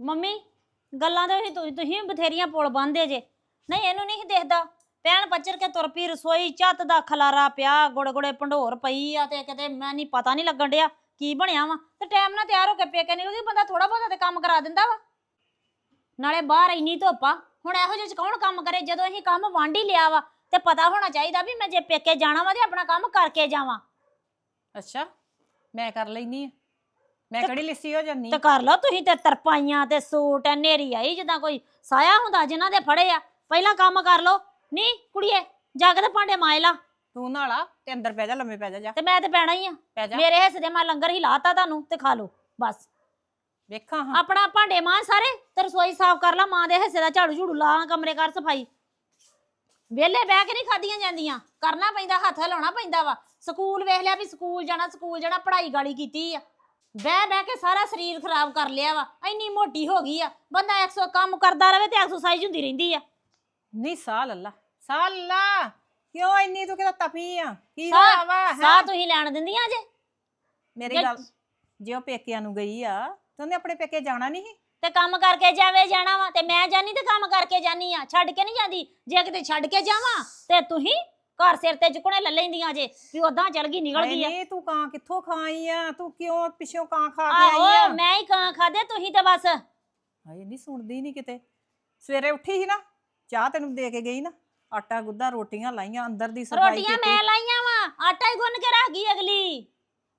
Mummy, ਗੱਲਾਂ ਦੇ ਤੁਸੀਂ ਤੁਸੀਂ ਤੁਸੀਂ ਵੀ ਬਥੇਰੀਆਂ ਪੁਲ ਬੰਨਦੇ ਜੇ। ਨਹੀਂ, ਇਹਨੂੰ ਨਹੀਂ ਦੇਖਦਾ। ਪੈਣ ਪੱਚਰ ਕੇ ਤੁਰ ਪਈ ਰਸੋਈ ਚੱਤ ਦਾ ਖਲਾਰਾ ਪਿਆ ਗੁੜਗੁੜੇ ਭੰਡੋਰ ਪਈ ਆ ਤੇ ਕਿਤੇ ਮੈਂ ਨਹੀਂ ਪਤਾ ਨਹੀਂ ਲੱਗਣ ਡਿਆ ਕੀ ਬਣਿਆ ਵਾ। ਤੇ ਟਾਈਮ ਨਾਲ ਤਿਆਰ ਹੋ ਕੇ ਪੇਕੇ ਨਿਕਲਦੀ ਬੰਦਾ ਥੋੜਾ ਬਹੁਤਾ ਤੇ ਕੰਮ ਕਰਾ ਦਿੰਦਾ ਵਾ। ਨਾਲੇ ਬਾਹਰ ਇੰਨੀ ਧੁੱਪ ਆ, ਹੁਣ ਇਹੋ ਜਿਹੇ ਚ ਕੌਣ ਕੰਮ ਕਰੇ? ਜਦੋਂ ਅਸੀਂ ਕੰਮ ਵੰਡ ਹੀ ਲਿਆ ਵਾ, ਤੇ ਪਤਾ ਹੋਣਾ ਚਾਹੀਦਾ ਵੀ ਮੈਂ ਜੇ ਪੇਕੇ ਜਾਣਾ ਵਾ ਤੇ ਆਪਣਾ ਕੰਮ ਕਰਕੇ ਜਾਵਾਂ। ਅੱਛਾ, ਮੈਂ ਕਰ ਲੈਨੀ ਆ। ਮੈਂ ਕਿਹੜੀ ਲਿੱਸੀ ਹੋ ਜੰਨੀ ਤੇ ਕਰ ਲਓ ਤੁਸੀਂ ਤੇ ਤਰਪਾਈਆਂ ਤੇ ਸੂਟ ਨੇਰੀ ਆਈ ਜਿੱਦਾਂ ਕੋਈ ਸਾਇਆ ਹੁੰਦਾ ਜਿਨ੍ਹਾਂ ਦੇ ਫੜੇ ਆ। ਪਹਿਲਾਂ ਕੰਮ ਕਰ ਲਓ। ਨਹੀਂ ਕੁੜੀਏ ਜਾ ਕੇ ਤੇ ਭਾਂਡੇ ਮਾਇ ਲਾ। ਤੂੰ ਨਾਲਾ ਤੇ ਅੰਦਰ ਪੈ ਜਾ ਲੰਮੇ ਪੈ ਜਾ ਜਾ। ਤੇ ਮੈਂ ਤੇ ਪੈਣਾ ਹੀ ਆ। ਪੈ ਜਾ। ਮੇਰੇ ਹਿੱਸੇ ਦੇ ਮੈਂ ਲੰਗਰ ਹੀ ਲਾਤਾ ਤੁਹਾਨੂੰ ਤੇ ਖਾ ਲਓ ਬਸ। ਵੇਖਾਂ ਹਾਂ। ਆਪਣਾ ਭਾਂਡੇ ਮਾਂ ਸਾਰੇ ਤੇ ਰਸੋਈ ਸਾਫ਼ ਕਰ ਲਾ ਮਾਂ ਦੇ ਹਿੱਸੇ ਦਾ ਝਾੜੂ ਝੂੜੂ ਲਾ ਕਮਰੇ ਕਰ ਸਫ਼ਾਈ। ਵਿਹਲੇ ਬਹਿ ਕੇ ਨਹੀਂ ਖਾਦੀਆਂ ਜਾਂਦੀਆਂ। ਕਰਨਾ ਪੈਂਦਾ ਹੱਥ ਹਿਲਾਉਣਾ ਪੈਂਦਾ ਵਾ। ਸਕੂਲ ਵੇਖ ਲਿਆ ਵੀ ਸਕੂਲ ਜਾਣਾ ਸਕੂਲ ਜਾਣਾ ਪੜ੍ਹਾਈ ਗਾਲੀ ਕੀਤੀ ਆ। ਬਹਿ ਬਹਿ ਕੇ ਸਾਰਾ ਸਰੀਰ ਖਰਾਬ ਕਰ ਲਿਆ ਵਾ ਇੰਨੀ ਮੋਟੀ ਹੋ ਗਈ ਆ ਬੰਦਾ 100 ਕੰਮ ਕਰਦਾ ਰਵੇ ਤੇ ਐਕਸਰਸਾਈਜ਼ ਹੁੰਦੀ ਰਹਿੰਦੀ ਆ। ਨਹੀਂ ਸਾਹ ਲੱਲਾ ਸਾਹ ਲੱਲਾ ਕਿਉਂ ਇੰਨੀ ਤੂੰ ਕਿਹਦਾ ਤਪੀ ਆ? ਕੀ ਸਾਹ- ਹੋਇਆ ਵਾ ਸਾਹ ਹੈਂ? ਤੁਸੀਂ ਲੈਣ ਦਿੰਦੀਆਂ ਜੇ? ਮੇਰੀ ਜੇ- ਗੱਲ ਜੇ ਉਹ ਪੇਕਿਆਂ ਨੂੰ ਗਈ ਆ ਤੇ ਉਹਨੇ ਆਪਣੇ ਪੇਕੇ ਜਾਣਾ ਨਹੀਂ ਤੇ ਕੰਮ ਕਰਕੇ ਜਾਵੇ ਜਾਣਾ ਵਾ ਤੇ ਮੈਂ ਜਾਨੀ ਤੇ ਕੰਮ ਕਰਕੇ ਜਾਨੀ ਆ ਛੱਡ ਕੇ ਨਹੀਂ ਜਾਂਦੀ ਜੇ ਕਿਤੇ ਛੱਡ ਕੇ ਜਾਵਾਂ ਤੇ ਤੁਸੀਂ ਘਰ ਸਿਰ ਤੇ ਚੁੱਕਣੇ ਲੈ ਲੈਂਦੀਆਂ ਜੇ ਵੀ ਉਦਾਂ ਚਲ ਗਈ ਨਿਕਲ ਗਈ ਆ। ਨਹੀਂ ਤੂੰ ਕਾਂ ਕਿੱਥੋਂ ਖਾਈ ਆ? ਤੂੰ ਕਿਉਂ ਪਿੱਛੋਂ ਕਾਂ ਖਾ ਕੇ ਆਈ ਆ? ਆਹੋ ਮੈਂ ਹੀ ਕਾਂ ਖਾਦੇ ਤੁਸੀਂ ਤੇ ਬਸ। ਹਾਏ ਨਹੀਂ ਸੁਣਦੀ ਨਹੀਂ ਕਿਤੇ। ਸਵੇਰੇ ਉੱਠੀ ਸੀ ਨਾ ਚਾਹ ਤੈਨੂੰ ਦੇ ਕੇ ਗਈ ਨਾ। ਆਟਾ ਗੁੱਦਾ ਰੋਟੀਆਂ ਲਾਈਆਂ ਅੰਦਰ ਦੀ ਸਫ਼ਾਈ ਰੋਟੀਆਂ ਕੀਤੀ। ਮੈਂ ਲਾਈਆਂ ਵਾ ਆਟਾ ਹੀ ਗੁੰਨ ਕੇ ਰੱਖ ਗਈ ਅਗਲੀ।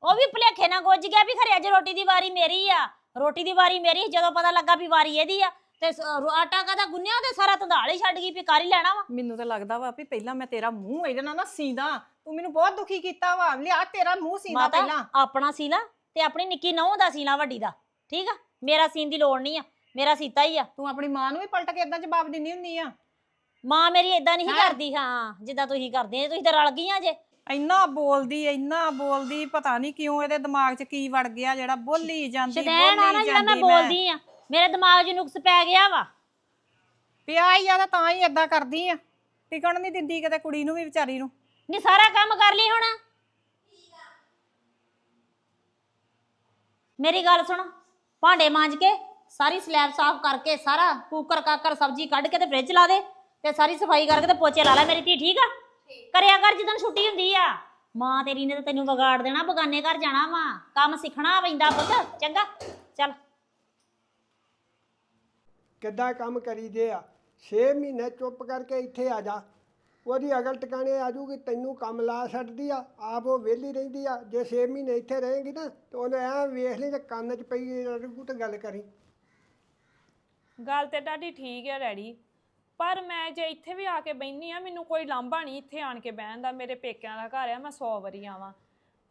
ਉਹ ਵੀ ਭੁਲੇਖੇ ਨਾਲ ਗੁੱਜ ਗਿਆ ਵੀ ਖਰੇ ਅੱਜ ਰੋਟੀ ਦੀ ਵਾਰੀ ਮੇਰੀ ਆ। ਰੋਟੀ ਦੀ ਵਾਰੀ ਮੇਰੀ ਜਦੋਂ ਪਤਾ ਲੱਗਾ ਵੀ ਵਾਰੀ ਇਹਦੀ ਆ। ਤੇ ਸ- ਰੋ- ਆਟਾ ਗੁੰਨਿਆ ਤੇ ਸਾਰਾ ਧੰਦਾਲ ਹੀ ਛੱਡ ਗਈ ਵੀ ਕਰ ਹੀ ਲੈਣਾ ਵਾ। ਮੈਨੂੰ ਤਾਂ ਲੱਗਦਾ ਵਾ ਵੀ ਪਹਿਲਾਂ ਮੈਂ ਤੇਰਾ ਮੂੰਹ ਇਹਦੇ ਨਾਲ ਨਾ ਸੀਦਾ। ਤੂੰ ਮੈਨੂੰ ਬਹੁਤ ਦੁਖੀ ਕੀਤਾ ਵਾ। ਲਿਆ ਤੇਰਾ ਮੂੰਹ ਸੀਦਾ ਮਾਤਾ ਪਹਿਲਾਂ। ਆਪਣਾ ਸੀਲਾ ਤੇ ਆਪਣੀ ਨਿੱਕੀ ਨਹੁੰ ਦਾ ਸੀਲਾ ਵੱਡੀ ਦਾ। ਠੀਕ ਆ? ਮੇਰਾ ਸੀਨ ਦੀ ਲੋੜ ਨਹੀਂ ਆ। ਮੇਰਾ ਸੀਤਾ ਹੀ ਆ। ਤੂੰ ਆਪਣੀ ਮਾਂ ਨੂੰ ਵੀ ਪਲਟ ਕੇ ਇਦਾਂ ਜਵਾਬ ਦਿੰਦੀ ਹੁੰਦੀ ਆ। ਮਾਂ ਮੇਰੀ ਇਦਾਂ ਨਹੀਂ ਹੈਂ? ਕਰਦੀ ਹਾਂ ਜਿੱਦਾਂ ਤੁਸੀਂ ਕਰਦੇ ਤੁਸੀਂ ਤਾਂ ਰਲ ਗਈਆਂ ਜੇ। ਇੰਨਾ ਬੋਲਦੀ ਇੰਨਾ ਬੋਲਦੀ ਪਤਾ ਨਹੀਂ ਕਿਉਂ ਇਹਦੇ ਦਿਮਾਗ 'ਚ ਕੀ ਵੜ ਗਿਆ ਜਿਹੜਾ ਬੋਲੀ ਜਾਂਦੀ ਸ਼ਦੈਣ ਆ ਨਾ ਬੋਲੀ ਜਿਹੜਾ ਮੈਂ ਜਾਂਦੀ ਬੋਲਦੀ ਆ। ਮੇਰੇ ਦਿਮਾਗ 'ਚ ਨੁਕਸ ਪੈ ਗਿਆ ਵਾ। ਪਿਆ ਹੀ ਆ ਤਾਂ ਤਾਂ ਹੀ ਏਦਾਂ ਕਰਦੀ ਆ। ਟਿਕਣ ਨਹੀਂ ਦਿੰਦੀ ਕਿਤੇ ਕੁੜੀ ਨੂੰ ਵੀ ਵਿਚਾਰੀ ਨੂੰ। ਨਹੀਂ ਸਾਰਾ ਕੰਮ ਕਰ ਲਈ ਹੁਣ। ਮੇਰੀ ਗੱਲ ਸੁਣ ਭਾਂਡੇ ਮਾਂਜ ਕੇ ਸਾਰੀ ਸਲੈਬ ਸਾਫ਼ ਕਰਕੇ ਸਾਰਾ ਕੂਕਰ ਕਾਕਰ ਸਬਜ਼ੀ ਕੱਢ ਕੇ ਤੇ ਫ੍ਰਿਜ ਲਾ ਦੇ ਤੇ ਸਾਰੀ ਸਫ਼ਾਈ ਕਰਕੇ ਤੇ ਪੋਚੇ ਲਾ ਲੈ। ਮੇਰੀ ਧੀ ਠੀਕ ਆ? ਕਰਿਆ ਕਰ ਜਦੋਂ ਛੁੱਟੀ ਹੁੰਦੀ ਆ। ਮਾਂ ਤੇਰੀ ਨੇ ਤਾਂ ਤੈਨੂੰ ਵਿਗਾੜ ਦੇਣਾ ਬਗਾਨੇ ਘਰ ਜਾਣਾ ਵਾ। ਕੰਮ ਸਿੱਖਣਾ ਪੈਂਦਾ ਪੁੱਤ ਚੰਗਾ। ਚੱਲ। ਕਿੱਦਾਂ ਕੰਮ ਕਰੀਦੇ ਆ? 6 ਮਹੀਨੇ ਚੁੱਪ ਕਰਕੇ ਇੱਥੇ ਆ ਜਾ। ਉਹਦੀ ਅਗਲ ਟਿਕਾਣੇ ਆ ਜੂਗੀ, ਤੈਨੂੰ ਕੰਮ ਲਾ ਛੱਡਦੀ ਆ, ਆਪ ਉਹ ਵਿਹਲੀ ਰਹਿੰਦੀ ਆ। ਜੇ 6 ਮਹੀਨੇ ਇੱਥੇ ਰਹੇਗੀ ਨਾ, ਤੇ ਉਹਨੇ ਐ ਵੇਖ ਲਈ ਤੇ ਕੰਨ 'ਚ ਪਈ ਰਹੂ ਤੇ ਗੱਲ ਕਰੀ। ਗੱਲ ਤੇ ਤੁਹਾਡੀ ਠੀਕ ਹੈ ਡੈਡੀ, ਪਰ ਮੈਂ ਜੇ ਇੱਥੇ ਵੀ ਆ ਕੇ ਬੈਣੀ ਆ, ਮੈਨੂੰ ਕੋਈ ਲਾਂਭਾ ਨਹੀਂ ਇੱਥੇ ਆਣ ਕੇ ਬਹਿਣ ਦਾ। ਮੇਰੇ ਪੇਕਿਆਂ ਦਾ ਘਰ ਆ, ਮੈਂ 100 ਵਾਰੀ ਆਵਾਂ।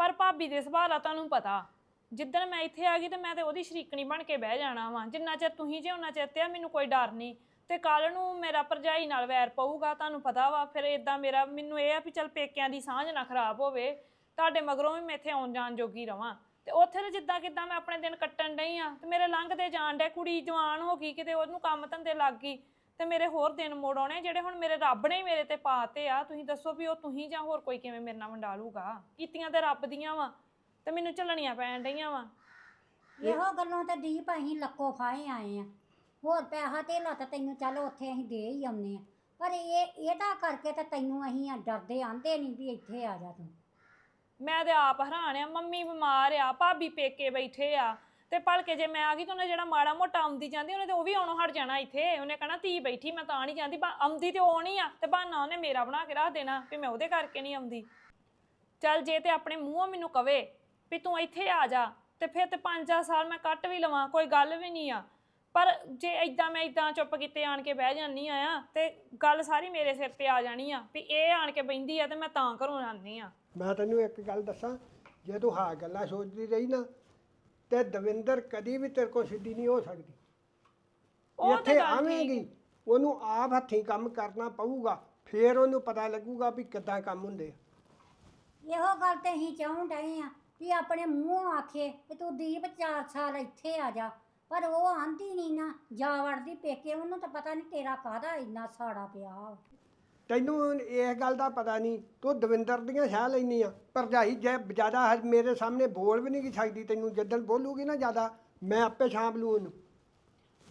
ਪਰ ਭਾਬੀ ਦੇ ਸੁਭਾਅ ਦਾ ਤੁਹਾਨੂੰ ਪਤਾ ਜਿੱਦਣ ਮੈਂ ਇੱਥੇ ਆ ਗਈ ਤੇ ਮੈਂ ਤੇ ਉਹਦੀ ਸ਼ਰੀਕਣੀ ਬਣ ਕੇ ਬਹਿ ਜਾਣਾ ਵਾਂ। ਜਿੰਨਾ ਚਿਰ ਤੁਸੀਂ ਜੇ ਉਹਨਾਂ ਚਿਰ ਤੇ ਆ, ਮੈਨੂੰ ਕੋਈ ਡਰ ਨਹੀਂ। ਤੇ ਕੱਲ ਨੂੰ ਮੇਰਾ ਭਰਜਾਈ ਨਾਲ ਵੈਰ ਪਊਗਾ, ਤੁਹਾਨੂੰ ਪਤਾ ਵਾ, ਫਿਰ ਇਦਾਂ ਮੇਰਾ, ਮੈਨੂੰ ਇਹ ਆ ਵੀ ਚੱਲ ਪੇਕਿਆਂ ਦੀ ਸਾਂਝ ਨਾ ਖਰਾਬ ਹੋਵੇ। ਤੁਹਾਡੇ ਮਗਰੋਂ ਵੀ ਮੈਂ ਇੱਥੇ ਆਉਣ ਜਾਣ ਜੋਗੀ ਰਵਾਂ। ਤੇ ਉੱਥੇ ਤੇ ਜਿੱਦਾਂ ਕਿਦਾਂ ਮੈਂ ਆਪਣੇ ਦਿਨ ਕੱਟਣ ਡਈ ਆ, ਤੇ ਮੇਰੇ ਲੰਘਦੇ ਜਾਣ ਡੇ ਕੁੜੀ ਜਵਾਨ ਹੋ ਗਈ ਕਿਤੇ, ਉਹਨੂੰ ਕੰਮ ਧੰਦੇ ਲੱਗ ਗਈ। ਤੇ ਮੇਰੇ ਹੋਰ ਦਿਨ ਮੋੜ ਆਉਣੇ ਜਿਹੜੇ ਹੁਣ ਮੇਰੇ ਰੱਬ ਨੇ ਹੀ ਮੇਰੇ ਤੇ ਪਾਤੇ ਆ। ਤੁਸੀਂ ਦੱਸੋ ਵੀ ਉਹ ਤੁਸੀਂ ਜਾਂ ਹੋਰ ਕੋਈ ਕਿਵੇਂ ਮੇਰੇ ਨਾਲ ਵੰਡਾ ਲੂਗਾ ਕੀਤੀਆਂ ਤੇ ਰੱਬ ਦੀਆਂ ਵਾ। ਤੇ ਮੈਨੂੰ ਝੱਲਣੀਆਂ ਪੈਣ ਡਈਆਂ ਵਾ। ਇਹੋ ਗੱਲੋਂ ਤੇ ਦੀਪ ਅਸੀਂ ਲੱਕੋ ਫਾਏ ਆਏ ਆ। ਹੋਰ ਪੈਸਾ ਤੇ ਤਾਂ ਤੈਨੂੰ ਚੱਲ ਉੱਥੇ ਅਸੀਂ ਦੇ ਹੀ ਆਉਂਦੇ ਆ। ਪਰ ਇਹ ਇਹਦਾ ਕਰਕੇ ਤਾਂ ਤੈਨੂੰ ਅਸੀਂ ਆ ਡਰਦੇ ਆਂਦੇ ਨਹੀਂ ਵੀ ਇੱਥੇ ਆ ਜਾ ਤੂੰ। ਮੈਂ ਤੇ ਆਪ ਹੈਰਾਨ ਆ ਮੰਮੀ ਬਿਮਾਰ ਆ ਭਾਬੀ ਪੇਕੇ ਬੈਠੇ ਆ। ਤੇ ਭਲਕੇ ਜੇ ਮੈਂ ਆ ਗਈ ਤਾਂ ਉਹਨੇ ਜਿਹੜਾ ਮਾੜਾ ਮੋਟਾ ਆਉਂਦੀ ਜਾਂਦੀ ਉਹਨੇ ਤੇ ਉਹ ਵੀ ਆਉਣੋਂ ਹਟ ਜਾਣਾ ਇੱਥੇ। ਉਹਨੇ ਕਹਣਾ ਧੀ ਬੈਠੀ ਮੈਂ ਤਾਂ ਨਹੀਂ ਜਾਂਦੀ ਬਾ ਆਉਂਦੀ ਤੇ ਉਹ ਨਹੀਂ ਆ। ਤੇ ਬਹਾਨਾ ਉਹਨੇ ਮੇਰਾ ਬਣਾ ਕੇ ਰੱਖ ਦੇਣਾ ਵੀ ਮੈਂ ਉਹਦੇ ਕਰਕੇ ਨਹੀਂ ਆਉਂਦੀ। ਚੱਲ ਜੇ ਤੇ ਆਪਣੇ ਮੂੰਹੋਂ ਮੈਨੂੰ ਕਵੇ ਵੀ ਤੂੰ ਇੱਥੇ ਆ ਜਾ ਤੇ ਫਿਰ ਤੇ 5 ਸਾਲ ਮੈਂ ਕੱਟ ਵੀ ਲਵਾਂ ਕੋਈ ਗੱਲ ਵੀ ਨਹੀਂ ਆ। ਪਰ ਜੇ ਇਦਾਂ ਮੈਂ ਇਦਾਂ ਚੁੱਪ ਕੀਤੇ ਆਣ ਕੇ ਬਹਿ ਜਾਂਦੀ ਆ ਆ ਤੇ ਗੱਲ ਸਾਰੀ ਮੇਰੇ ਸਿਰ ਤੇ ਆ ਜਾਣੀ ਆ ਵੀ ਇਹ ਆਣ ਕੇ ਬੈੰਦੀ ਆ ਤੇ ਮੈਂ ਤਾਂ ਘਰੋਂ ਜਾਂਦੀ ਆ। ਮੈਂ ਤੈਨੂੰ ਇੱਕ ਗੱਲ ਦੱਸਾਂ ਜੇ ਤੂੰ ਹਾਂ ਗੱਲਾਂ ਸੋਚਦੀ ਰਹੀ ਨਾ ਤੇ ਦਵਿੰਦਰ ਕਦੀ ਵੀ ਤੇਰੇ ਕੋਲ ਸਿੱਧੀ ਨਹੀਂ ਹੋ ਸਕਦੀ। ਉਹ ਤੇ ਇੱਥੇ ਗੱਲ ਠੀਕ। ਆਵੇਂਗੀ ਉਹਨੂੰ ਆਪ ਹੱਥੀਂ ਕੰਮ ਕਰਨਾ ਪਊਗਾ ਫੇਰ ਉਹਨੂੰ ਪਤਾ ਲੱਗੂਗਾ ਵੀ ਕਿੱਦਾਂ ਕੰਮ ਹੁੰਦੇ ਆ। ਇਹੋ ਗੱਲ ਤੇ ਅਸੀਂ ਚਾਹੁੰ ਡਏ ਆ ਵੀ ਆਪਣੇ ਮੂੰਹੋਂ ਆਖੇ ਕਿ ਤੂੰ ਦੀਪ 4 ਸਾਲ ਇੱਥੇ ਆ ਜਾ। ਪਰ ਉਹ ਆਂਦੀ ਨਹੀਂ ਨਾ ਜਾ ਵੜਦੀ ਪੇਕੇ ਉਹਨੂੰ ਤਾਂ ਪਤਾ ਨਹੀਂ ਤੇਰਾ ਕਾਹਦਾ ਇੰਨਾ ਸਾੜਾ ਪਿਆ। ਵਾ। ਤੈਨੂੰ ਇਸ ਗੱਲ ਦਾ ਪਤਾ ਨਹੀਂ ਤੂੰ ਦਵਿੰਦਰ ਦੀਆਂ ਸਾਹ ਲੈਣੀ ਆ। ਭਰਜਾਈ ਜੇ ਜ਼ਿਆਦਾ ਹ- ਮੇਰੇ ਸਾਹਮਣੇ ਬੋਲ ਵੀ ਨਹੀਂ ਗੀ ਸਕਦੀ ਤੈਨੂੰ ਜਦੋਂ ਬੋਲੂਗੀ ਨਾ ਜ਼ਿਆਦਾ ਮੈਂ ਆਪੇ ਸਾਂਭ ਲੂ ਉਹਨੂੰ।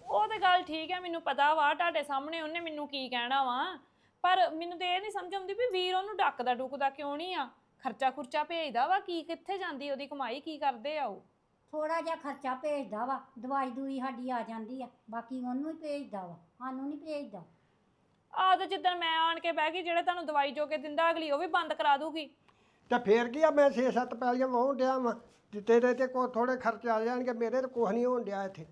ਉਹ ਤੇ ਗੱਲ ਠੀਕ ਹੈ ਮੈਨੂੰ ਪਤਾ ਵਾ ਤੁਹਾਡੇ ਸਾਹਮਣੇ ਉਹਨੇ ਮੈਨੂੰ ਕੀ ਕਹਿਣਾ ਵਾ। ਪਰ ਮੈਨੂੰ ਤੇ ਇਹ ਨਹੀਂ ਸਮਝ ਆਉਂਦੀ ਵੀ ਵੀਰ ਉਹਨੂੰ ਡੱਕਦਾ ਡੁੱਕਦਾ ਕਿਉਂ ਨਹੀਂ ਆ? ਖਰਚਾ ਖੁਰਚਾ ਭੇਜਦਾ ਵਾ ਕੀ ਕਿੱਥੇ ਜਾਂਦੀ ਉਹਦੀ ਕਮਾਈ ਕੀ ਕਰਦੇ ਆ ਉਹ? ਥੋੜਾ ਜਿਹਾ ਖਰਚਾ ਭੇਜਦਾ ਵਾ ਦਵਾਈ ਦੂਈ ਸਾਡੀ ਆ ਜਾਂਦੀ ਆ ਬਾਕੀ ਉਹਨੂੰ ਹੀ ਭੇਜਦਾ ਵਾ ਸਾਨੂੰ ਨਹੀਂ ਭੇਜਦਾ। ਆਹ ਤੇ ਜਿੱਦਣ ਮੈਂ ਆਣ ਕੇ ਬਹਿ ਗਈ ਜਿਹੜੇ ਤੁਹਾਨੂੰ ਦਵਾਈ ਜੋ ਕੇ ਦਿੰਦਾ ਅਗਲੀ ਉਹ ਵੀ ਬੰਦ ਕਰਾ ਦੂਗੀ। ਤੇ ਫੇਰ ਕੀ ਆ ਮੈਂ 6-7 ਪੈਲੀਆਂ ਵਾਹੁਣ ਡਿਆ ਵਾਂ ਤੇ ਤੇਰੇ ਤੇ ਕੋ ਥੋੜੇ ਖਰਚੇ ਆ ਜਾਣਗੇ ਮੇਰੇ ਤੇ ਕੁਛ ਨਹੀਂ ਹੋਣ ਡਿਆ ਇੱਥੇ।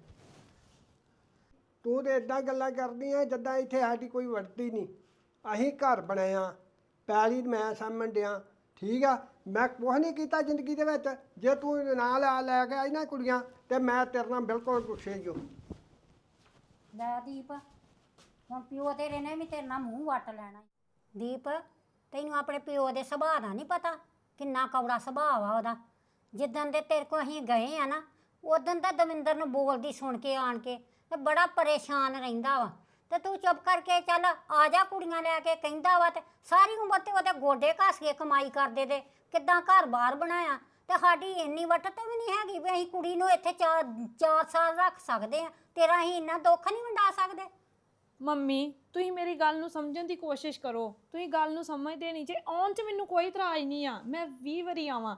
ਤੂੰ ਤੇ ਇਦਾਂ ਗੱਲਾਂ ਕਰਦੀ ਆ ਜਿੱਦਾਂ ਇੱਥੇ ਸਾਡੀ ਕੋਈ ਵਰਤੀ ਨਹੀਂ ਅਸੀਂ ਘਰ ਬਣਾਇਆ ਪੈਲੀ ਮੈਂ ਸਾਂਭਣ ਡਿਆ ਠੀਕ ਆ, ਮੈਂ ਕੁਛ ਨਹੀਂ ਕੀਤਾ ਜ਼ਿੰਦਗੀ ਦੇ ਵਿੱਚ। ਜੇ ਤੂੰ ਨਾਲ ਆ ਲੈ ਕੇ ਆਈ ਨਾ ਕੁੜੀਆਂ, ਤੇ ਮੈਂ ਤੇਰੇ ਨਾਲ ਬਿਲਕੁਲ ਗੁੱਸੇ ਹੀ ਹਾਂ। ਲੈ ਦੀਪ, ਹੁਣ ਪਿਓ ਤੇਰੇ ਨੇ ਵੀ ਤੇਰੇ ਨਾਲ ਮੂੰਹ ਵੱਟ ਲੈਣਾ ਈ। ਦੀਪ, ਤੈਨੂੰ ਆਪਣੇ ਪਿਓ ਦੇ ਸੁਭਾਅ ਦਾ ਨਹੀਂ ਪਤਾ, ਕਿੰਨਾ ਕੌੜਾ ਸੁਭਾਅ ਆ ਉਹਦਾ। ਜਿੱਦਣ ਦੇ ਤੇਰੇ ਕੋਲ ਅਸੀਂ ਗਏ ਆ ਨਾ, ਉਦੋਂ ਦਾ ਦਵਿੰਦਰ ਨੂੰ ਬੋਲਦੀ ਸੁਣ ਕੇ ਆਣ ਕੇ, ਤੇ ਬੜਾ ਪਰੇਸ਼ਾਨ ਰਹਿੰਦਾ ਵਾ। ਤੇ ਤੂੰ ਚੁੱਪ ਕਰਕੇ ਚੱਲ, ਆ ਜਾ ਕੁੜੀਆਂ ਲੈ ਕੇ, ਕਹਿੰਦਾ ਵਾ ਤੇ ਸਾਰੀ ਉਮਰ ਤੇ ਉਹਦੇ ਗੋਡੇ ਘਸ ਕੇ ਕਮਾਈ ਕਰਦੇ ਤੇ ਕਿੱਦਾਂ ਘਰ-ਬਾਰ ਬਣਾਇਆ। ਤੇ ਸਾਡੀ ਇੰਨੀ ਵੱਟ ਤੇ ਵੀ ਨਹੀਂ ਹੈਗੀ ਵੀ ਅਸੀਂ ਕੁੜੀ ਨੂੰ ਇੱਥੇ 4 4 ਸਾਲ ਰੱਖ ਸਕਦੇ ਆ ਤੇਰਾ ਅਸੀਂ ਇੰਨਾ ਦੁੱਖ ਨਹੀਂ ਵੰਡਾ ਸਕਦੇ? ਮੰਮੀ, ਤੁਸੀਂ ਮੇਰੀ ਗੱਲ ਨੂੰ ਸਮਝਣ ਦੀ ਕੋਸ਼ਿਸ਼ ਕਰੋ। ਤੁਸੀਂ ਗੱਲ ਨੂੰ ਸਮਝਦੇ ਨਹੀਂ, ਜੇ ਆਉਣ 'ਚ ਮੈਨੂੰ ਕੋਈ ਇਤਰਾਜ਼ ਨਹੀਂ ਆ, ਮੈਂ 20 ਵਾਰੀ ਆਵਾਂ।